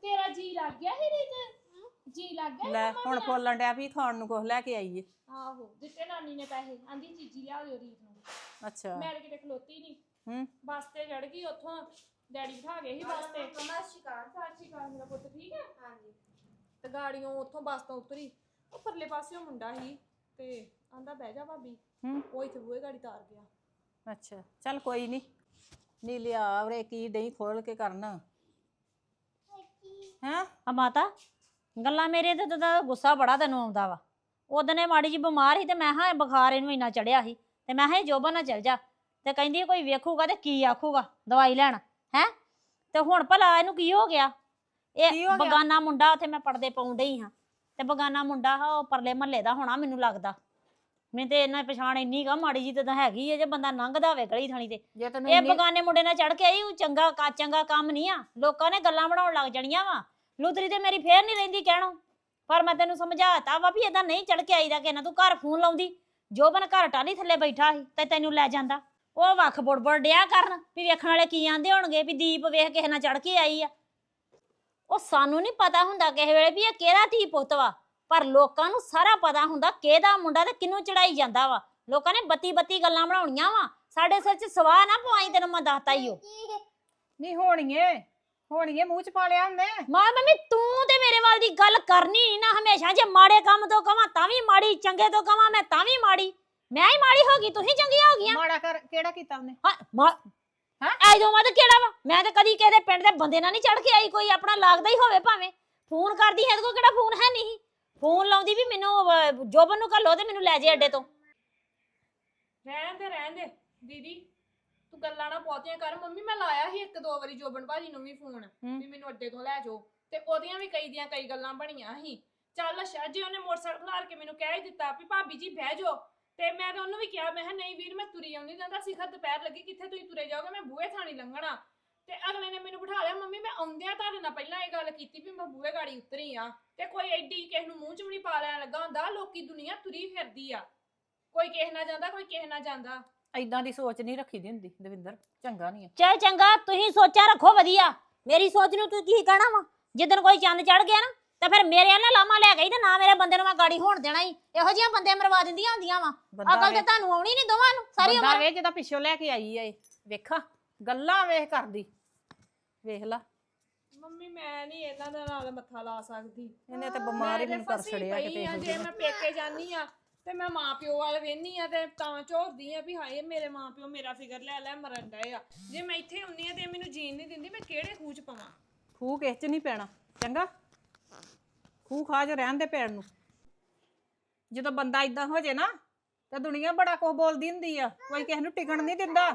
ਤੇਰਾ ਜੀ ਲੱਗ ਗਿਆ ਹੀ ਰੀਤ ਜੀ ਲੱਗ ਗਿਆ ਲੈ ਹੁਣ ਫੋਲਣ ਡਿਆ ਵੀ ਖਾਣ ਨੂੰ ਕੁਝ ਲੈ ਕੇ ਆਈਏ। ਆਹੋ ਦਿੱਤੇ ਨਾਨੀ ਨੇ ਪੈਸੇ। ਆਂਦੀ ਚੀਜੀ ਲਿਆ ਦਿਓ ਰੀਤ ਨੂੰ। ਅੱਛਾ। ਮੈਂ ਤਾਂ ਕਿਤੇ ਖਲੋਤੀ ਨਹੀਂ ਹੂੰ। ਬੱਸ ਤੇ ਚੜ ਗਈ ਉੱਥੋਂ। ਡੈਡੀ ਬਿਠਾ ਗਏ ਸੀ ਬੱਸ ਤੇ। ਅਕਾਲ। ਸਤਿ ਸ਼੍ਰੀ ਅਕਾਲ ਮੇਰਾ ਪੁੱਤ ਠੀਕ ਹੈ ਹਾਂਜੀ। ਤੇ ਗਾੜੀਆਂ ਉੱਥੋਂ ਬੱਸ ਤੋਂ ਉਤਰੀ। ਉਹ ਪਰਲੇ ਪਾਸਿਓਂ ਮੁੰਡਾ ਸੀ ਤੇ ਆਂਦਾ ਬਹਿ ਜਾ ਭਾਬੀ। ਹੂੰ। ਉਹ ਇੱਥੇ ਬੂਹੇ ਗਾੜੀ ਤਾਰ ਗਿਆ। ਅੱਛਾ। ਚੱਲ ਕੋਈ ਨਹੀਂ ਨੀ ਲਿਆ ਉਰੇ ਕੀ ਡਈ ਖੋਲ ਕੇ ਕਰਨ। ਹੈਂ? ਆ ਮਾਤਾ ਗੱਲਾਂ ਮੇਰੇ ਤੇ ਤਾਂ ਗੁੱਸਾ ਬੜਾ ਤੈਨੂੰ ਆਉਂਦਾ ਵਾ। ਉਹਦਨੇ ਮਾੜੀ ਜੀ ਬਿਮਾਰ ਸੀ ਤੇ ਮੈਂ ਹਾਂ ਬੁਖਾਰ ਇਹਨੂੰ ਇੰਨਾ ਚੜਿਆ ਸੀ। ਤੇ ਮੈਂ ਹਾਂ ਜੋਬਨ ਨਾਲ ਚਲ ਜਾ। ਤੇ ਕਹਿੰਦੀ ਕੋਈ ਵੇਖੂਗਾ ਤੇ ਕੀ ਆਖੂਗਾ ਦਵਾਈ ਲੈਣ। ਹੈ? ਤੇ ਹੁਣ ਭਲਾ ਇਹਨੂੰ ਕੀ ਹੋ ਗਿਆ? ਕੀ ਇਹ ਹੋ ਗਿਆ? ਬਗਾਨਾ ਮੁੰਡਾ ਉੱਥੇ ਮੈਂ ਪੜਦੇ ਪਾਉਣ ਡਈ ਹਾਂ। ਤੇ ਬਗਾਨਾ ਮੁੰਡਾ ਹਾ ਉਹ ਪਰਲੇ ਮਹੱਲੇ ਦਾ ਹੋਣਾ ਮੈਨੂੰ ਲੱਗਦਾ। ਮੈਨੂੰ ਤੇ ਇਹਨਾਂ ਪਛਾਣ ਇੰਨੀ ਗਾ ਮਾੜੀ ਜੀ ਤੇ ਤਾਂ ਹੈਗੀ ਹੈ ਜੇ ਬੰਦਾ ਲੰਘਦਾ ਹੋਵੇ ਗਲੀ ਥਾਣੀ ਤੇ। ਜੇ ਤੈਨੂੰ ਇਹ ਇੰਨੀ- ਬਗਾਨੇ ਮੁੰਡੇ ਨਾਲ ਚੜ ਕੇ ਆਈ ਉਹ ਚੰਗਾ ਕਾ ਚੰਗਾ ਕੰਮ ਨਹੀਂ ਆ। ਲੋਕਾਂ ਨੇ ਗੱਲਾਂ ਬਣਾਉਣ ਲੱਗ ਜਾਣੀਆਂ ਵਾ। ਲੁਤਰੀ ਤੇ ਮੇਰੀ ਫੇਰ ਨਹੀਂ ਰਹਿੰਦੀ ਕਹਿਣੋ। ਪਰ ਮੈਂ ਤੈਨੂੰ ਸਮਝਾਤਾ ਵਾ ਵੀ ਏਦਾਂ ਨਹੀਂ ਚੜ ਕੇ ਆਈਦਾ ਕਿ ਨਾ ਤੂੰ ਘਰ ਫੋਨ ਲਾਉਂਦੀ। ਜੋਬਨ ਘਰ ਟਾਲੀ ਥੱਲੇ ਬੈਠਾ ਸੀ ਤੇ ਤੈਨੂੰ ਲੈ ਜਾਂਦਾ। ਉਹ ਵੱਖ ਬੁੜਬੁੜ ਡਿਆ ਕਰਨ ਵੀ ਵੇਖਣ ਵਾਲੇ ਕੀ ਆਂਦੇ ਹੋਣਗੇ ਵੀ ਦੀਪ ਵੇਖ ਕਿਸੇ ਨਾਲ ਚੜ ਕੇ ਆਈ ਆ। ਉਹ ਸਾਨੂੰ ਨਹੀਂ ਪਤਾ ਹੁੰਦਾ ਕਿਸੇ ਵੇਲੇ ਵੀ ਇਹ ਕਿਹੜਾ ਧੀ ਪੁੱਤ ਵਾ। ਪਰ ਲੋਕਾਂ ਨੂੰ ਸਾਰਾ ਪਤਾ ਹੁੰਦਾ ਕਿਹਦਾ ਮੁੰਡਾ ਤੇ ਕਿਹਨੂੰ ਚੜਾਈ ਜਾਂਦਾ ਵਾ। ਲੋਕਾਂ ਨੇ ਬੱਤੀ ਬੱਤੀ ਗੱਲਾਂ ਬਣਾਉਣੀਆਂ ਵਾ। ਸਾਡੇ ਸਿਰ 'ਚ ਸਵਾਹ ਨਾ ਪਵਾਈ ਤੈਨੂੰ ਮੈਂ ਦੱਸਤਾ ਹੀ ਓ। ਨਹੀਂ ਹੋਣੀਏ ਹੋਣੀਏ ਮੂੰਹ ਚ ਪਾ ਲਿਆ ਉਹਨੇ। ਮਾਂ ਮੰਮੀ ਤੂੰ ਤੇ ਮੇਰੇ ਵੱਲ ਦੀ ਗੱਲ ਕਰਨੀ ਨੀ ਨਾ ਹਮੇਸ਼ਾ। ਜੇ ਮਾੜੇ ਕੰਮ ਤੋਂ ਕਵਾਂ ਤਾਂ ਵੀ ਮਾੜੀ ਚੰਗੇ ਤੋਂ ਕਵਾਂ ਮੈਂ ਤਾਂ ਵੀ ਮਾੜੀ। ਮੈਂ ਹੀ ਮਾੜੀ ਹੋ ਗਈ ਤੁਸੀਂ ਚੰਗੀਆਂ ਹੋ ਗਈਆਂ। ਮਾੜਾ ਕਰ ਕਿਹੜਾ ਕੀਤਾ ਉਹਨੇ? ਹਾਂ ਮਾ ਹੈਂ? ਐ ਜੋ ਮਤ ਕਿਹੜਾ ਵਾ? ਮੈਂ ਤਾਂ ਕਦੀ ਕਿਸੇ ਦੇ ਪਿੰਡ ਦੇ ਬੰਦੇ ਨਾਲ ਨਹੀਂ ਚੜ ਕੇ ਆਈ ਕੋਈ ਆਪਣਾ ਲੱਗਦਾ ਹੀ ਹੋਵੇ ਭਾਵੇਂ। ਫੋਨ ਕਰਦੀ ਹੈ ਕੋ ਕਿਹੜਾ ਫੋਨ ਹੈ ਨਹੀਂ? ਫੋਨ ਲਾਉਂਦੀ ਵੀ ਮੈਨੂੰ ਅਹ, ਜੋਬਨ ਨੂੰ ਘੱਲੋ ਤੇ ਮੈਨੂੰ ਲੈ ਜੇ ਅੱਡੇ ਤੋਂ। ਰਹਿਣ ਦੇ ਰਹਿਣ ਦੇ। ਦੀਦੀ ਤੂੰ ਗੱਲਾਂ ਨਾ ਬਹੁਤੀਆਂ ਕਰ। ਮੰਮੀ ਮੈਂ ਲਾਇਆ ਸੀ ਇੱਕ ਦੋ ਵਾਰੀ ਜੋਬਨ ਭਾਜੀ ਨੂੰ ਵੀ ਫੋਨ ਹੂੰ। ਵੀ ਮੈਨੂੰ ਅੱਡੇ ਤੋਂ ਲੈ ਜਾਓ। ਤੇ ਉਹਦੀਆਂ ਵੀ ਕਈ ਦੀਆਂ ਕਈ ਗੱਲਾਂ ਬਣੀਆਂ ਸੀ। ਚੱਲ ਅੱਛਾ ਜੇ ਉਹਨੇ ਮੋਟਰਸਾਈਕਲ ਖਲਾਰ ਕੇ ਮੈਨੂੰ ਕਹਿ ਹੀ ਦਿੱਤਾ ਵੀ ਭਾਬੀ ਜੀ ਬਹਿ ਜਾਓ ਤੇ ਮੈਂ ਤਾਂ ਉਹਨੂੰ ਵੀ ਕਿਹਾ ਮੈਂ ਕਿਹਾ ਨਹੀਂ ਵੀਰ ਮੈਂ ਤੁਰੀ ਆਉਂਦੀ ਜਾਂਦਾ ਸਿਖਰ ਦੁਪਹਿਰ ਲੱਗੀ ਕਿੱਥੇ ਤੁਸੀਂ ਤੁਰੇ ਜਾਓਗੇ? ਮੈਂ ਬੂਹੇ ਥਾਣੀ ਲੰਘਣਾ। ਤੇ ਅਗਲੇ ਨੇ ਮੈਨੂੰ ਬਿਠਾ ਲਿਆ ਮੰਮੀ ਮੈਂ ਆਉਂਦਿਆਂ ਤੁਹਾਡੇ ਨਾਲ ਪਹਿਲਾਂ ਇਹ ਗੱਲ ਕੀਤੀ ਵੀ ਮੈਂ ਬੂਹੇ ਗਾੜੀ ਉਤਰੀ ਆ ਤੇ ਕੋਈ ਐਡੀ ਕਿਸੇ ਨੂੰ ਮੂੰਹ ਚ ਵੀ ਨਹੀਂ ਪਾ ਲੈਣ ਲੱਗਾ ਹੁੰਦਾ ਲੋਕੀ ਦੁਨੀਆ ਤੁਰੀ ਫਿਰਦੀ ਆ। ਕੋਈ ਕਿਸੇ ਨਾਲ ਜਾਂਦਾ ਕੋਈ ਕਿਸੇ ਨਾਲ ਜਾਂਦਾ। ਐਦਾਂ ਦੀ ਸੋਚ ਨਹੀਂ ਰੱਖੀ ਦੀ ਹੁੰਦੀ ਦਵਿੰਦਰ ਚੰਗਾ ਨਹੀਂ ਆ। ਚੱਲ ਚੰਗਾ ਤੁਸੀਂ ਸੋਚਾਂ ਰੱਖੋ ਵਧੀਆ। ਮੇਰੀ ਸੋਚ ਨੂੰ ਤੂੰ ਕੀ ਕਹਿਣਾ ਵਾ? ਜਿੱਦਣ ਕੋਈ ਚੰਦ ਚੜ ਗਿਆ ਨਾ ਤਾਂ ਫਿਰ ਮੇਰੇ ਨਾਲ ਲਾਮਾ ਲੈ ਗਈ ਤੇ ਨਾ ਮੇਰੇ ਬੰਦੇ ਨੂੰ ਮੈਂ ਗਾੜੀ ਹੋਣ ਦੇਣਾ ਹੀ ਇਹੋ ਜਿਹੀਆਂ ਬੰਦੇ ਮਰਵਾ ਦਿੰਦੀਆਂ ਹੁੰਦੀਆਂ ਵਾ। ਬੰਦਾ ਅਕਲ ਤੇ ਤੁਹਾਨੂੰ ਆਉਣੀ ਨਹੀਂ ਦੋਵਾਂ ਨੂੰ ਸਾਰੀ ਬੰਦਾ ਉਮਰ। ਵੇਖ ਜਿਹਦਾ ਪਿੱਛੋਂ ਲੈ ਕੇ ਆਈ ਆ ਇਹ ਵੇਖਾ ਗੱਲਾਂ ਵੇਖ ਕਰਦੀ। ਵੇਖ ਲਾ। ਮੰਮੀ ਮੈਂ ਨਹੀਂ ਇਹਨਾਂ ਦੇ ਨਾਲ ਮੱਥਾ ਲਾ ਸਕਦੀ। ਇਹਨੇ ਤੇ ਬਿਮਾਰ ਹੀ ਮੈਨੂੰ ਕਰ ਛੜਿਆ ਕਿਤੇ ਜੇ। ਮੈਂ ਪੇਕੇ ਜਾਨੀ ਆ ਤੇ ਮੈਂ ਮਾਂ ਪਿਓ ਵਾਲ ਵੇਹਨੀ ਆ ਤੇ ਤਾਂ ਝੋਰਦੀ ਆ ਵੀ ਹਾਏ ਮੇਰੇ ਮਾਂ ਪਿਓ ਮੇਰਾ ਫਿਕਰ ਲੈ ਲੈ ਮਰਨ ਡਏ ਆ। ਜੇ ਮੈਂ ਇੱਥੇ ਹੁੰਨੀ ਆ ਤੇ ਮੈਨੂੰ ਜੀਣ ਨਹੀਂ ਦਿੰਦੀ ਮੈਂ ਕਿਹੜੇ ਖੂਹ ਚ ਪਵਾਂ? ਖੂਹ ਕਿਸ ਚ ਨਹੀਂ ਪੈਣਾ ਚੰਗਾ? ਖੂਹ ਖਾ ਚ ਰਹਿਣ ਦੇ ਪੈਣ ਨੂੰ। ਜਦੋਂ ਬੰਦਾ ਇਦਾਂ ਹੋ ਜੇ ਨਾ ਤਾਂ ਦੁਨੀਆ ਬੜਾ ਕੁਝ ਬੋਲਦੀ ਹੁੰਦੀ ਆ ਕੋਈ ਕਿਸੇ ਨੂੰ ਟਿਕਣ ਨਹੀਂ ਦਿੰਦਾ।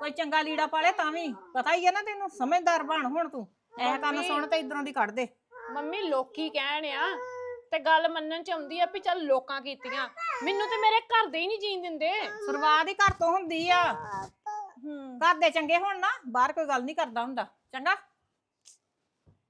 ਕੋਈ ਚੰਗਾ ਲੀੜਾ ਪਾਲੇ ਤਾਂ ਵੀ। ਪਤਾ ਹੀ ਆ ਨਾ ਤੈਨੂੰ ਸਮਝਦਾਰ ਬਣ ਹੁਣ ਤੂੰ। ਇਹ ਕੰਨ ਸੁਣ ਤੇ ਇਧਰੋਂ ਦੀ ਕੱਢ ਦੇ। ਮੰਮੀ ਲੋਕੀ ਕਹਿਣ ਆ ਤੇ ਗੱਲ ਮੰਨਣ ਚ ਆਉਂਦੀ ਆ ਵੀ ਚੱਲ ਲੋਕਾਂ ਕੀਤੀਆਂ। ਮੈਨੂੰ ਤੇ ਮੇਰੇ ਘਰ ਦੇ ਹੀ ਨਹੀਂ ਜੀਣ ਦਿੰਦੇ। ਸ਼ੁਰੂਆਤ ਹੀ ਘਰ ਤੋਂ ਹੁੰਦੀ ਆ। ਘਰ ਦੇ ਚੰਗੇ ਹੋਣ ਨਾ ਬਾਹਰ ਕੋਈ ਗੱਲ ਨਹੀਂ ਕਰਦਾ ਹੁੰਦਾ। ਚੰਗਾ?